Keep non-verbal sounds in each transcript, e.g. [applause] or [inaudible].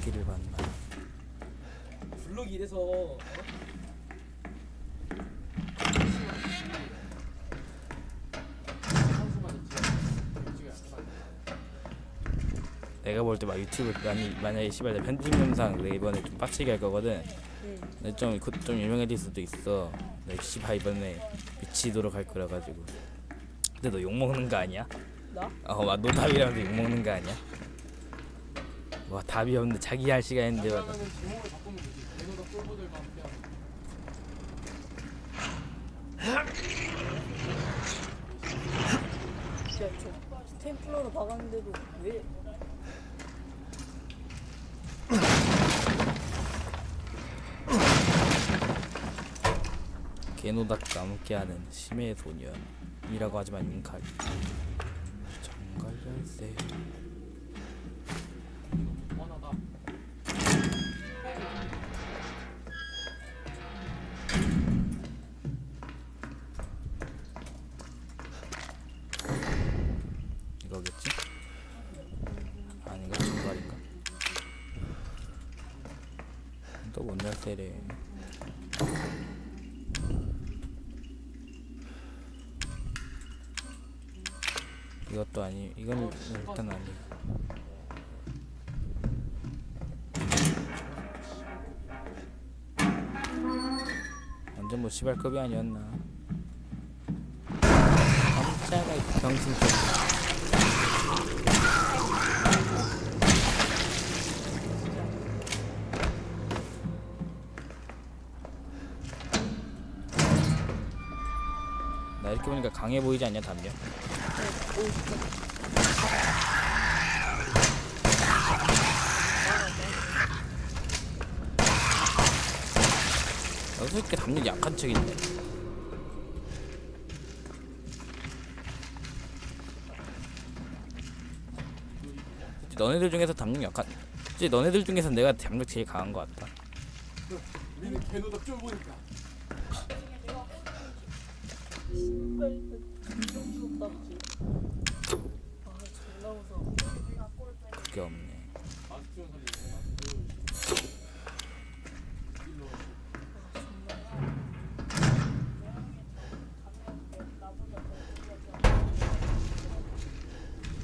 십새끼를 봤나 블록이 이래서 어? 내가 볼 때 막 유튜브 많이 만약에 씨발 내 편집 영상 내 이번에 좀 빡치게 할 거거든 응. 근데 좀, 그- 좀 유명해질 수도 있어 내 씨발 이번에 미치도록 할 거라 가지고 근데 너 욕먹는 거 아니야? 나? 어막 노답이라면서 욕먹는 거 아니야? 와 답이 없는데 자기 할 시간인데. 야, 저 스탬플러로 박았는데도 왜? 개노답과 함께하는 심해 소년이라고 하지만 윤칼 정갈 열쇠 이거 무한하 뭐 시발급이 아니었나. 이 병신들 나 이렇게 보니까 강해 보이지 않냐 담력? 나 솔직히 담력 약한 척인데 너네들 중에서 담력 약한 너네들 중에서 내가 담력 제일 강한 것 같다 우리는 개노다 쫄보니까. 신발 좀 부럽다. 아, 존나 무서워. 그게 없네 아스트론 살리네. 아스트론. 일로 와.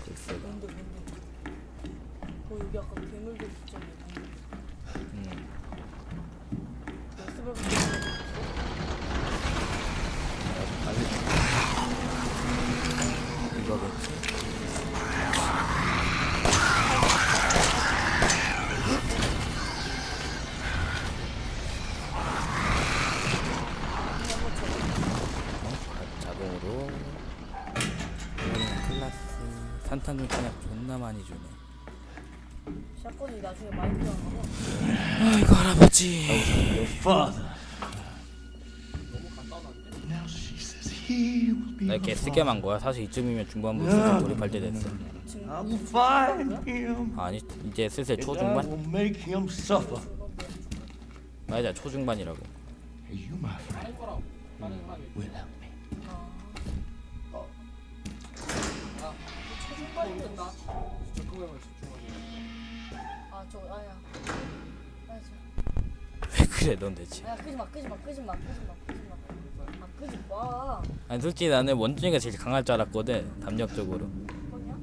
글쎄가 뭔데, 뭔데? 어, 여기 아까 괴물들 있잖아. 음. 연습을 이거겠지 어? 자- 자동으로 이거는 클라스 산탄중 탄약 존나 많이 주네 샷건이 나중에 많이 필요한가 봐. 아이고 할아버지 Father. 너무 간단한데? Now she says he will be 나 이렇게. 쓰게만 거야 사실 이쯤이면 중반부 슬슬 돌입할 때 됐어 지금 I will find him. 아니 이제 슬슬 And I 초중반? will make him suffer. 맞아 초중반이라고 You, my friend, will 된다. 적응에만 집중하게. 아, 저, 아야. 아야, 저. 왜 그래 넌 대체 아야, 끄지 마, 끄지 마, 끄지 마, 끄지 마, 끄지 마. 아, 끄지 마. 아니 솔직히 나는 원준이가 제일 강할 줄 알았거든 담력적으로 뭐냐?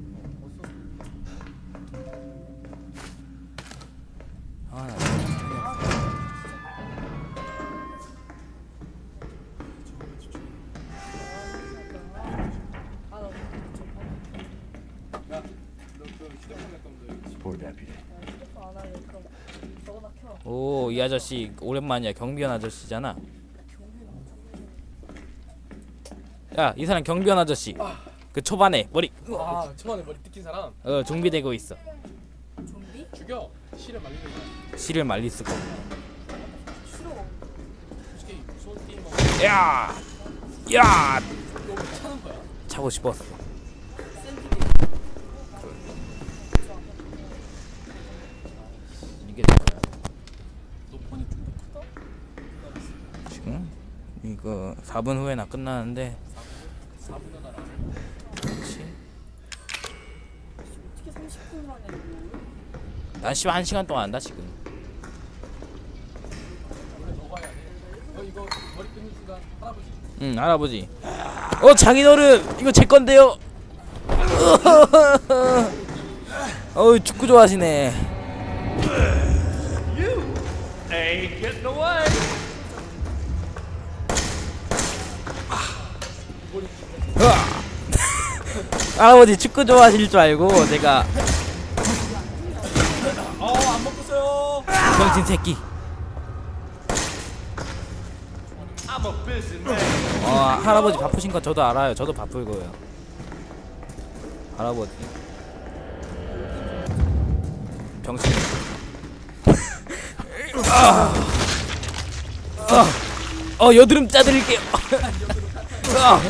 아나 켜. 오이 아저씨 오랜만이야 경비원 아저씨잖아 야 이 사람 경비원 아저씨 그 초반에 머리 아, 처음에 머리 뜯긴 사람 어 준비되고 있어 좀비? 죽여. 실을 말리는 거야. 실을 말리 쓰고 싫어. 솔직히 무서운 게임 하고 야! 야! 왜 차는 거야? 차고 싶었어 이게 뭐야 너 폰이 좀더 크다? 지금 이거 4분 후에 나 끝나는데 4분의 나라. 그렇지 어떻게 30분 만에 뭐? 난 씨발 한 시간 동안 한다 지금. 응 할아버지. 어 장인어른 이거 제 건데요. [laughs] 어우 축구 좋아하시네. Ain't getting away. [laughs] 할아버지 축구 좋아하실 줄 알고 제가 어안 먹었어요. 병신 새끼. I'm a busy man. 어 할아버지 바쁘신 건 저도 알아요. 저도 바쁠 거예요. 할아버지. 병신. [laughs] 아. 아. 어 여드름 짜드릴게요. 아.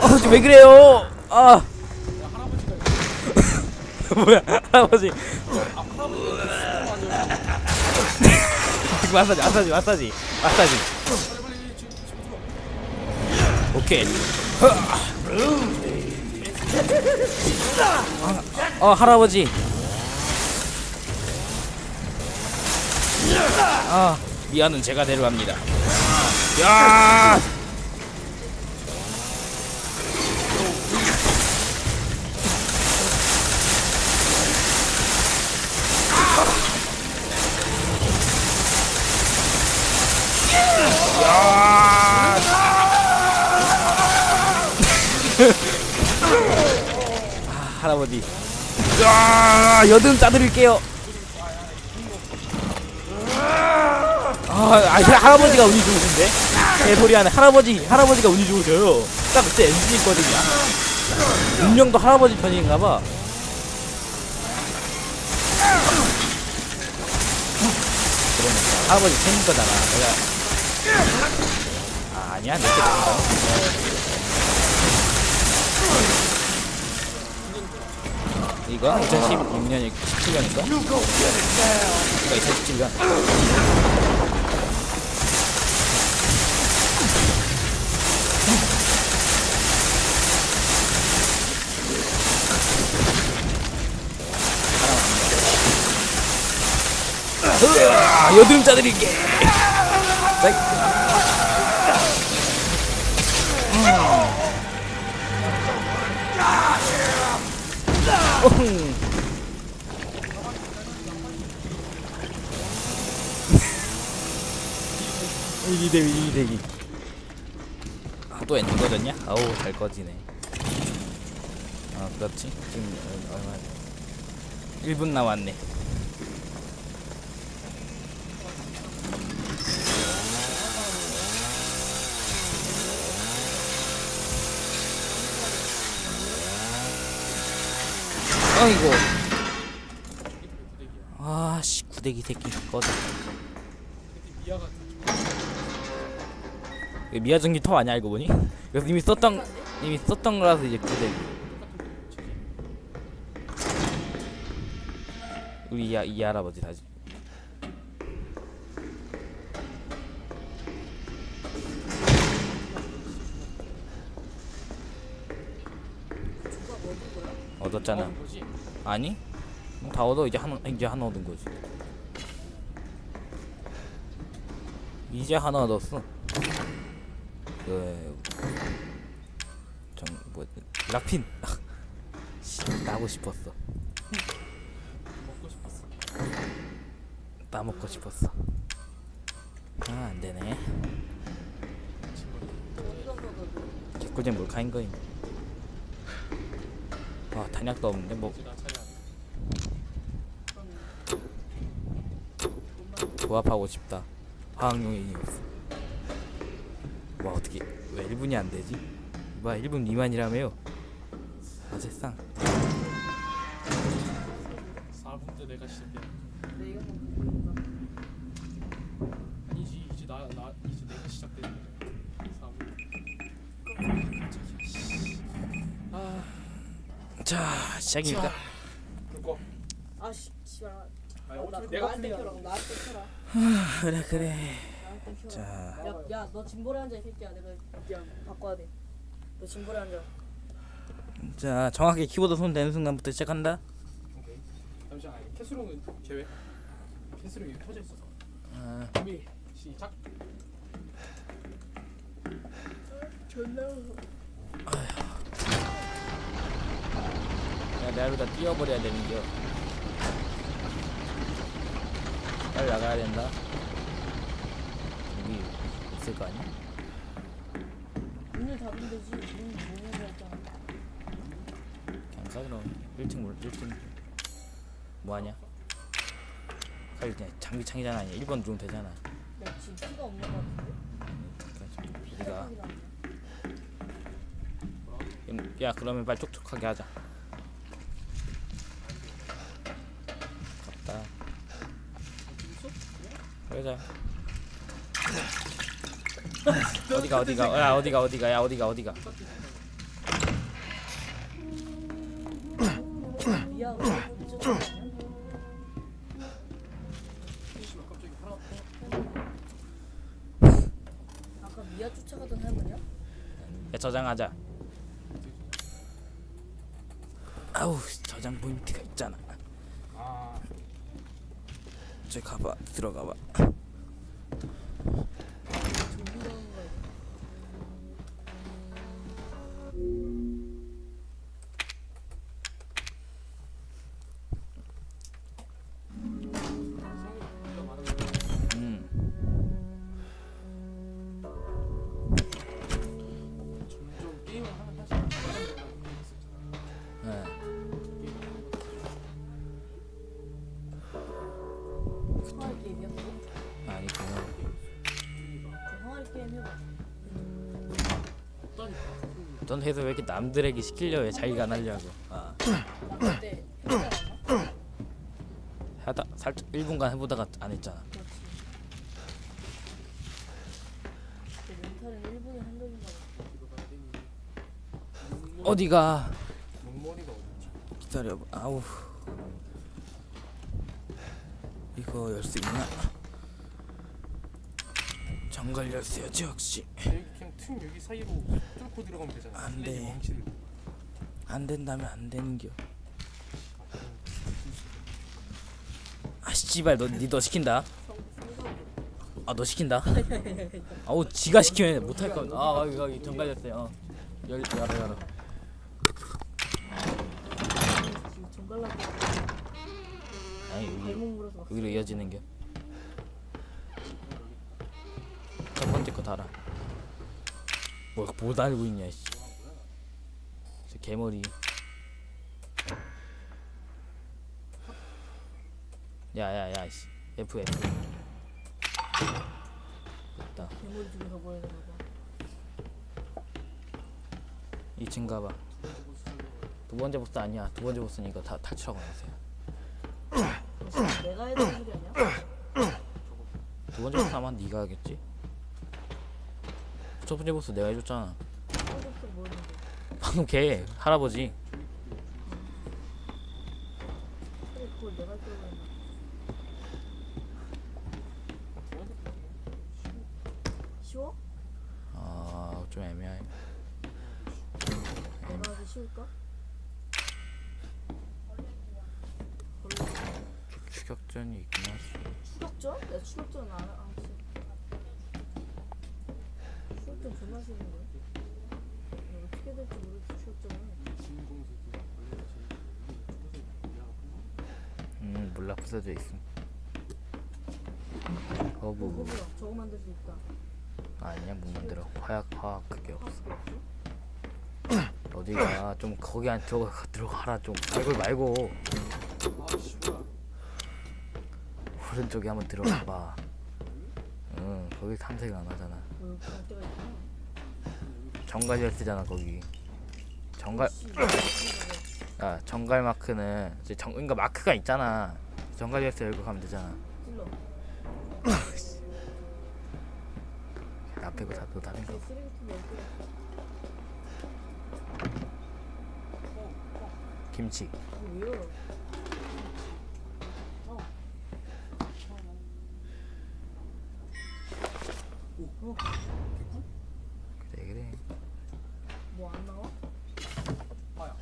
어, 지금 왜 그래요? 아. [laughs] 뭐야, 할아버지. [laughs] 마사지, 마사지, 마사지, 마사지. 오케이. 어, 할아버지. 아, 미아는 제가 데려갑니다. 야! 아, 할아버지. 야, 여드름 짜드릴게요. 아, 아니, 할아버지가 운이 좋으신데? 개소리 하네. 할아버지, 할아버지가 운이 좋으셔요. 딱 그때 엔진 있거든요. 운명도 할아버지 편인가봐. 그러니까 할아버지 생긴 거잖아. 내가 아, 아니야, 내게 이거 2016년이 17년인가? 이거 2017년. 으아, 여드름 짜드릴게. 네. 어흥. 위기 대기 위기 대기 아, 또 엔진 꺼졌냐? 아우 잘 꺼지네 아 그렇지 지금 얼- 얼마 1분 남았네 아이고 아씨 구데기 새끼 꺼져. 이거 미아 전기 터 아니야 알고 보니? 그래서 이미 썼던 이미 썼던 거라서 이제 구데기. 우리 이, 아- 이 할아버지 다시 얻었잖아? 아니? 다 얻어. 이제 하나 이제 하나 얻은 거지. 이제 하나 얻었어. 그 정 뭐 락핀. [laughs] 씨, 따고 싶었어. 먹고 싶었어. 따 먹고 싶었어. 아 안 되네. 개꿀잼 몰카인 거임 아 단약도 없는데 뭐 조합하고 싶다. 화학용인이었어. 와 어떻게 왜 1분이 안 되지? 와 1분 미만이라며요? 사실상 시작입니다. 아씨 씨발. 아나 내가 나한테? 켜라. 나한테 켜라. 그래 그래. 나한테. 자, 야, 야, 너 짐벌에 앉아 이 새끼야. 내가 야 바꿔야 돼. 너 짐벌에 앉아. 자 정확히 키보드 손 대는 순간부터 시작한다. 오케이. 잠시만. 아니, 캐스롱은 제외. 캐스롱이 켜져 있어서. 아, 준비 시작. 존나. 야, 내가 여기다 띄워버려야 되는겨. 빨리 나가야 된다. 여기 있을 거 아니야? 문을 닫으면 되지. 문 문을 닫잖아. 그냥 가 그럼 1층 물 1층 뭐하냐? 빨리 그냥 장비 창이잖아 아니야 1번 누르면 되잖아 야, 지금 피가 없는 거 같은데. 우리가 없는 음, 야 그러면 빨리 촉촉하게 하자 갔다 그러자 어디가 어디가 야 어디가 어디가 야 어디가 어디가. 아까 미야 쫓아가던 할머니야? 야 저장하자 아우 저장 포인트가 있잖아 아. 저기 가봐 들어가봐 게임이야? 그거? 아니 그냥 그 항아리 게임 해봐. 넌 해서 왜 이렇게 남들에게 시키려 해 자기가 안 하려고 아 나 그때? 하다 살짝 1분간 해보다가 안 했잖아 그렇지. 그 멘탈은 1분에 한 적인가 봐. 이거 봐야 되니. 어디가? 기다려 아우 이거 열 수 있나? 정갈 열쇠였지 역시. 여기 그냥 틈 여기 사이로 뚫고 들어가면 되잖아. 안 돼. 안 된다면 안 되는겨. 아 씨발 너니너 시킨다? 아 너 시킨다? 아우 지가 시키면 못할 거아. 여기 여기 정갈 열쇠 어 열 열어 열어. 지금 정갈라고 아니 여기 발목 물어서 막 여기로 이어지는 게. 첫 번째 거 달아. 뭐뭐 달고 있냐 씨. 저 개머리. 야야야 씨. F F. 됐다. 괴물 중에서 거 봐. 2층 가봐. 두 번째 보스 아니야. 두 번째 보스는 이거 다 탈출하고 나세요. 내가 해야 되는 소리 아니야? 두 번째 보스 아마 네가 하겠지. 첫 번째 보스 내가 해줬잖아. 뭐였는데? 방금 걔 할아버지. 그래 그걸 내가? 쉬워? 아, 좀 애매해. 내가 하기 쉬울까? 원래 추격전이 있긴 하지. 추격전? 나 추격전 안 안- 안 써. 추격전 존나 싫은데. 이거 어떻게 될지 모르겠어 추격전은. 음, 몰라 부서져 있음. 어 거부. 거기야 저거 만들 수 있다. 아니야, 못 만들어. 화약, 화학 그게 없어. [clears throat] 어디가 좀 거기 안 들어가 들어가라 좀. 말고 아 씨발. 오른쪽에 한번 들어가 봐. 응, 거기 탐색 안 하잖아. 정갈 열쇠잖아 거기. 정갈, 야 정갈 마크는 이제 정, 그러니까 마크가 있잖아. 정갈 열쇠 열고 가면 되잖아. 나 빼고 다너 다른 거. 김치. 뭐야? 어. 어, 그래 그래 뭐 안 나와? 파야.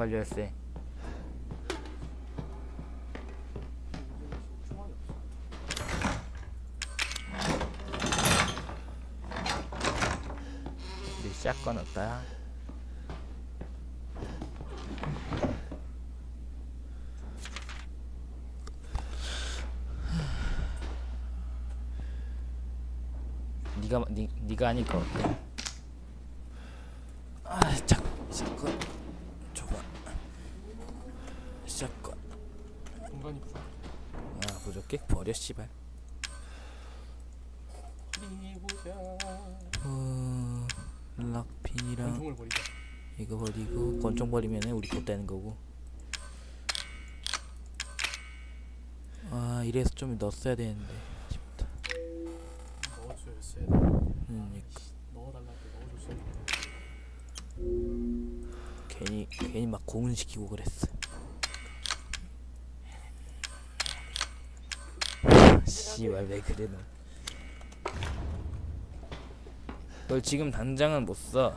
없어. 우리 샷건 없다 니가 니 니가 하니까 어때? 아, 자, 샷건 줘봐. 샷건. 부족. 아, 부족해? 버려 씨발. 보자. 어, 락핀이랑 권총을 버리자. 이거 버리고 권총 버리면 우리 돈 떼는 거고. 아, 이래서 좀 넣었어야 되는데. 아쉽다. 넣어줘야지. 그러니까 넣어달라고 넣어줬어야 괜히 괜히 막 고문시키고 그랬어. 씨발 왜 그래 너? 널 지금 당장은 못 써.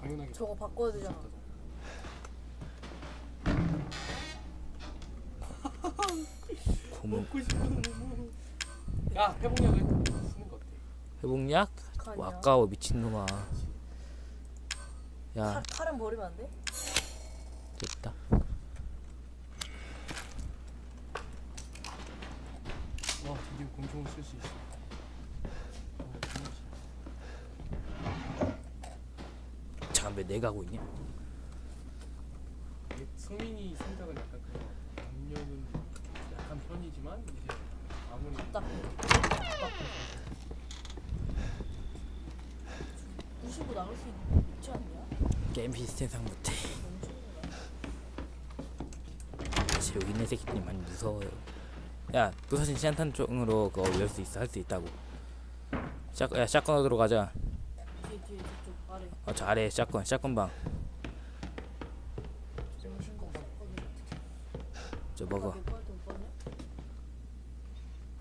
당연하게. 저거 바꿔야 되잖아. 고문 먹고 싶은 야 회복약을 쓰는 거 어때? 회복약? 뭐 아까워 미친놈아. 야 칼, 칼은 버리면 안 돼? 됐다. 와 드디어 권총을 쓸 수 있어. 어, 정말 잠깐 왜 내가 하고 있냐? 이게 성민이 생각은 약간 그런 남녀는 약한 편이지만 이제 아무리 답답해. 부시고 나갈 수 있지 않냐? 게임 비슷해상 못해. 사실 여기 있는 새끼들이 많이 무서워요. 야, 부서진 시한탄 쪽으로 그거 열 수 있어 할 수 있다고. 샷, 야 샷건 얻으러 가자. 뒤에 뒤에 저쪽. 어, 저 아래 샷건 샷건 방. 정신 거 없거든. 저 먹어.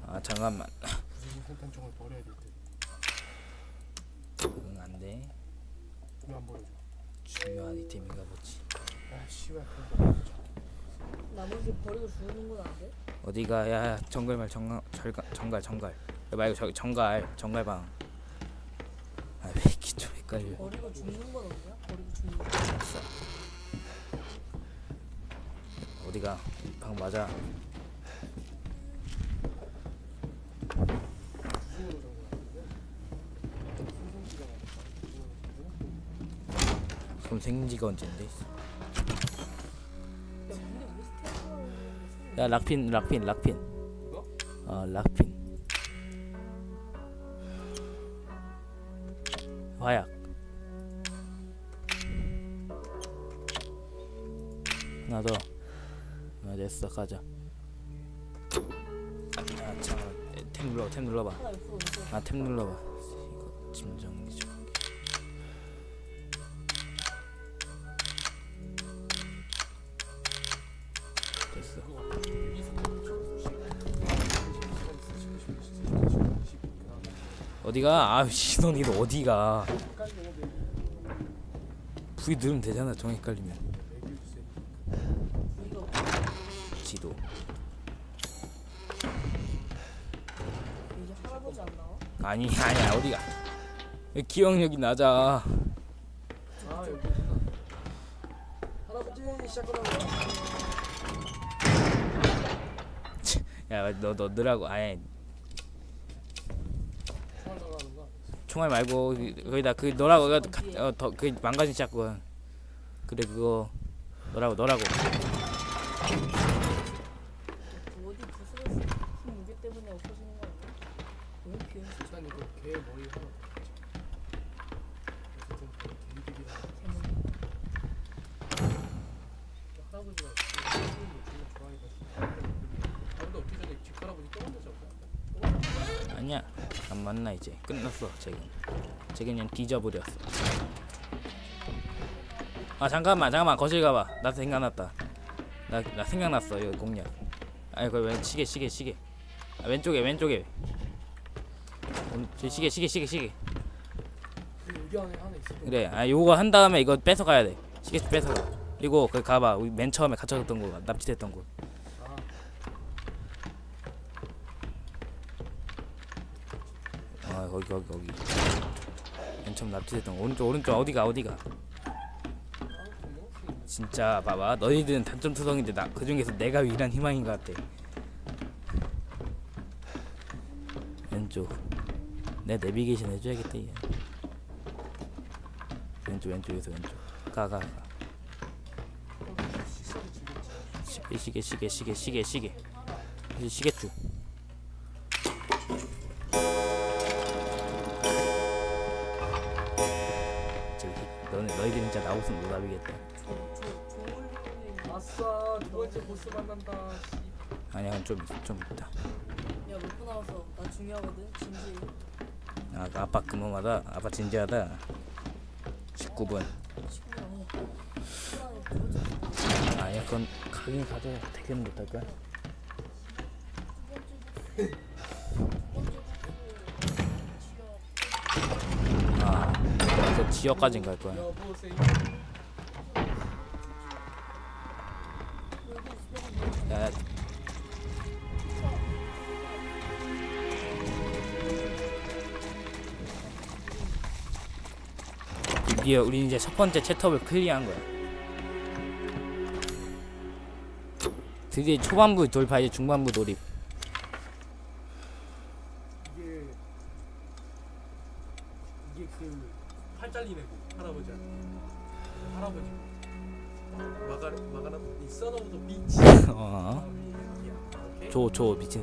아 잠깐만. 버려야 될. 응 안돼. 왜안 버려줘? 중요한 아이템인가 보지. 아 씨발. 나머지 버리고 죽는 건 안 돼? 어디가 야, 야 정갈 말 정갈 정갈 정갈 정갈. 야, 말고 저 정갈 정갈 방. 헷갈려. 버리고 죽는 건 없냐? 버리고 죽는 거. 어디가 방 맞아. 그럼 생지가 언젠데? 야 락핀 락핀 락핀. 이거? 어 락핀. 화약. 하나 더. 아 됐어 가자. 아 잠깐 템 눌러 템 눌러봐. 아템 눌러봐. 이거 짐 정리 어디가? 아 시선이 너 어디가? 부위 누르면 되잖아 정 헷갈리면 이거 지도? 아니 아니야 어디가 왜 기억력이 낮아 야너 너 넣으라고 아예 총알 나가는 거 총알 말고 그- 거기다 그 너라고 어더그 망가진 샷건 그래 그거 너라고 너라고 아니야? 안 만나 이제? 끝났어 쟤는 쟤 그냥 뒤져버렸어. 아 잠깐만 잠깐만. 거실 가봐. 나 생각났다. 나, 나 생각났어 이거 공략. 아니 그왼 시계 시계 시계. 아, 왼쪽에 왼쪽에. 저 시계 시계 시계 시계. 그래. 아 요거 한 다음에 이거 뺏어 가야 돼. 시계 뺏어 가. 그리고 그 가봐. 우리 맨 처음에 갇혀졌던 거 납치됐던 곳 아, 아 거기 거기. 거기 맨 처음 납치됐던 거. 오른쪽 오른쪽 어디가 어디가? 진짜 봐봐. 너희들은 단점 투성인데 나 그중에서 내가 유일한 희망인 것 같아. 왼쪽. 내 내비게이션 해줘야겠다 얘 왼쪽 왼쪽에서 왼쪽. 가가 가. 시계 시계 시계 시계 시계 시계. 이 시계줄 진짜 나오선 노답이겠다. 아싸 두 번째 보스 만난다. 씨. 아니야 좀좀 있다. 야몇분 나와서 나 중요하거든 진지. 아 아빠 근무마다 아빠 진지하다. 19분 19분. 시간이 그거지 아니야 그건 가긴 가져야 퇴근은 못할 거야 아 지역까진 갈 거야 여보세요. 야, 드디어 우리 이제 첫 번째 챕터를 클리어한 거야. 드디어 초반부 돌파 이제 중반부 돌입.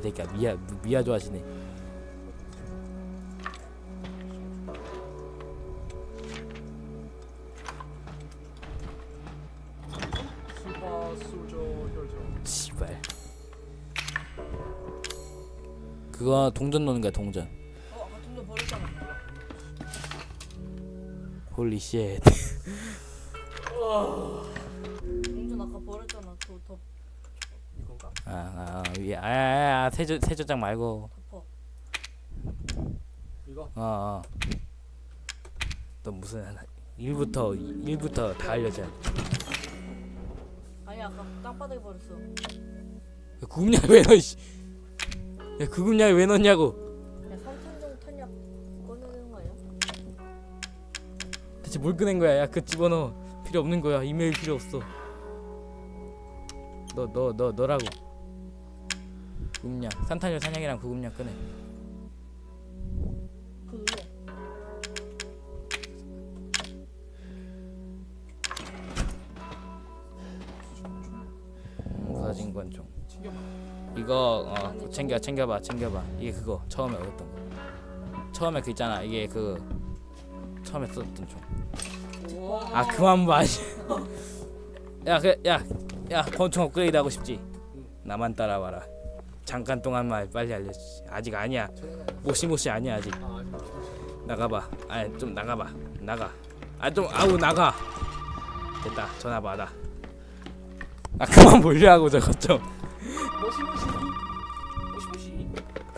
새끼야 미아 미아 좋아하시네. 씨발. 그거 동전 노는 거야 동전. 어 아까 돈도 버렸잖아 홀리 쉣. 아, 아, 위, 아, 아, 아, 세조, 세조장 말고, 덮어 이거 어, 어. 너 무슨, 1부터, 1부터 다 알려줘. 야, 아니 아까 땅바닥에 버렸어 구급약 왜 넣어, 씨. 야, 구급약 왜 넣냐고. 야 3탄정 탄약 꺼내야 되는 거 아니야? 대체 뭘 꺼낸 거야. 야, 그 집어넣어. 필요 없는 거야. 이메일 필요 없어. 너, 너, 너, 너라고. 구급약. 산탄열 사냥이랑. 그 눌러 무사진 권총. 이거 어 챙겨 챙겨봐 챙겨봐 이게 그거 처음에 얻었던 거 처음에 그 있잖아 이게 그 처음에 썼던 총아 그만 봐야그야야 권총 업그레이드 하고 싶지 나만 따라와라 잠깐 동안만 빨리 알려주지 아직 아니야 모시모시 아니야 아직 아 나가봐 아니 좀 나가봐 나가 아 좀 아우 나가 됐다 전화 받아 아 그만 몰려하고 저거 좀 모시모시 모시모시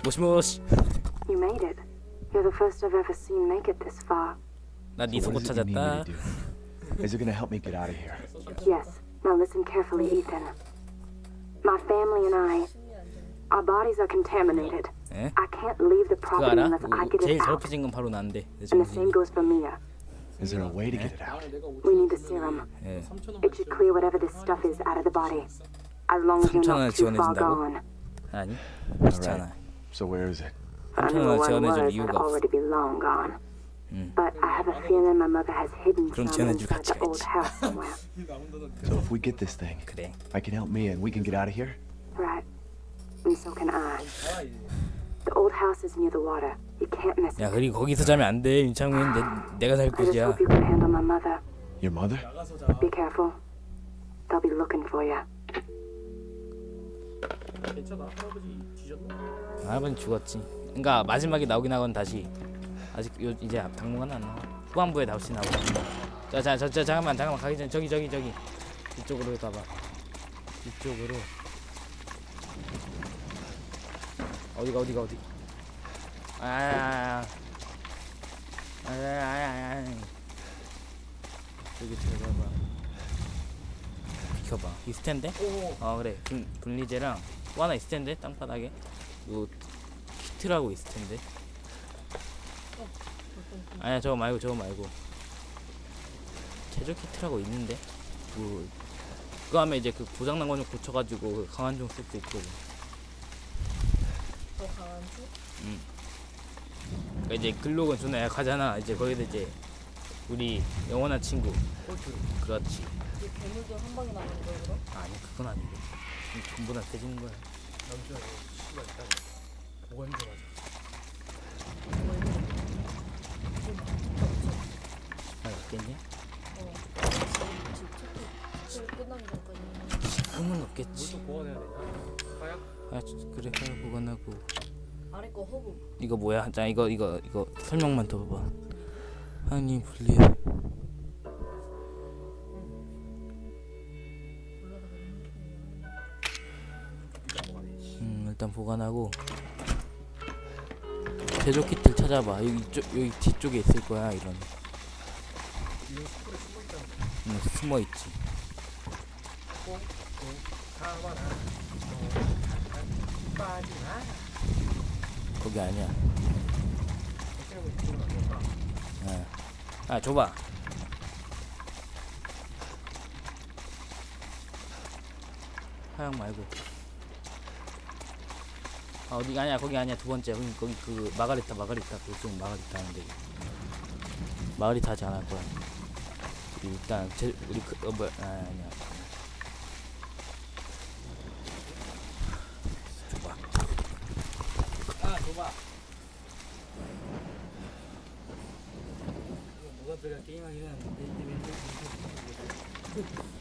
모시모시 You made it. You're the first I've ever seen make it this far. 나네 속옷 찾았다? Is it gonna help me get out of here? Yes. Now listen carefully, Ethan. My family and I, our bodies are contaminated. 에? I can't leave the 그거 property 알아? unless I get 제일 it out. 더럽혀진 건 바로 난데 내 And the same 정신이 goes for Mia. Is there a way to get it 아 out? 내가 We need the serum. 예. 3천 원 It should clear whatever this stuff is out of the body. As long as you're 3,000원을 not too far 지원해준다고? gone. 아니 Alright. 귀찮아 So where is it? If I knew 3,000원을 where 지원해줄 it was, I'd 이유가 없어 already be long gone. 음. But I have a feeling my mother has hidden 그럼 some 지원해줄 inside the 가치가 old 있지. house somewhere. So if we get this thing, 그래 I can help Mia and we can get out of here? Right. And so can I. 아 The old house is near the water. You can't miss 야 it. 그리고 거기서 자면 안 돼 윤창민 내, 내가 살 I just 곳이야 hope you can handle my mother. Your mother? 자 Be careful. They'll be looking for you. 괜찮아 할아버지 죽었지 그니까 마지막에 나오긴 하건 다시 아직 요 이제 당분간 안 나와 후반부에 다시 나오고 자자저 저, 잠깐만 잠깐만 가기 전에 저기 저기 저기 이쪽으로 가봐 이쪽으로 어디가 어디가 어디? 아야야야 아야야야 저기 들어가봐. 비켜봐. 있을 텐데? 오. 어 그래. 분, 분리제랑 또 하나 있을 텐데 땅바닥에. 요 키트라고 있을 텐데 아니야 저거 말고 저거 말고. 제조 키트라고 있는데? 뭐 그거 하면 이제 그 고장난 거 좀 고쳐가지고 그 강한 종 쓸 수 있거 든더 강한 수? 그러니까 이제 글록은 존나 약하잖아 이제 거기다 이제 우리 영원한 친구 꼴트. 그렇지 이제 괴물도 한 방에 나가는 거야 그럼? 아니 그건 아니고 전부 다 세지는 거야 남주야 이거 씨발 일단 뭐가 힘들어 없지? 아 없겠냐? 어 지금 집 체크 끝나기 전까지 그건 없겠지 보완해야 되냐? 하약? 아 저- 그래 하여 보관하고 아래 거 허브 이거 뭐야? 자 이거 이거 이거 설명만 더 봐봐. 하나님 분리. 음 일단 보관하고 제조 키트를 찾아봐. 여기 이쪽 여기 뒤쪽에 있을 거야 이런. 스쿨에 숨어 있지. 빠지 마. 거기 아니야. 가볼까? 아, 아 줘봐. 하양 말고. 아 어디 아니야 거기 아니야 두 번째 거기 거기 그 마가리타 마가리타 그쪽 마가리타 하는데 마가리타 하지 않을 거야. 일단 제 우리 그 어 뭐야 아 아니야. 줘봐. 아 줘봐. 누가 들어 게임하기는 내 때문에 근데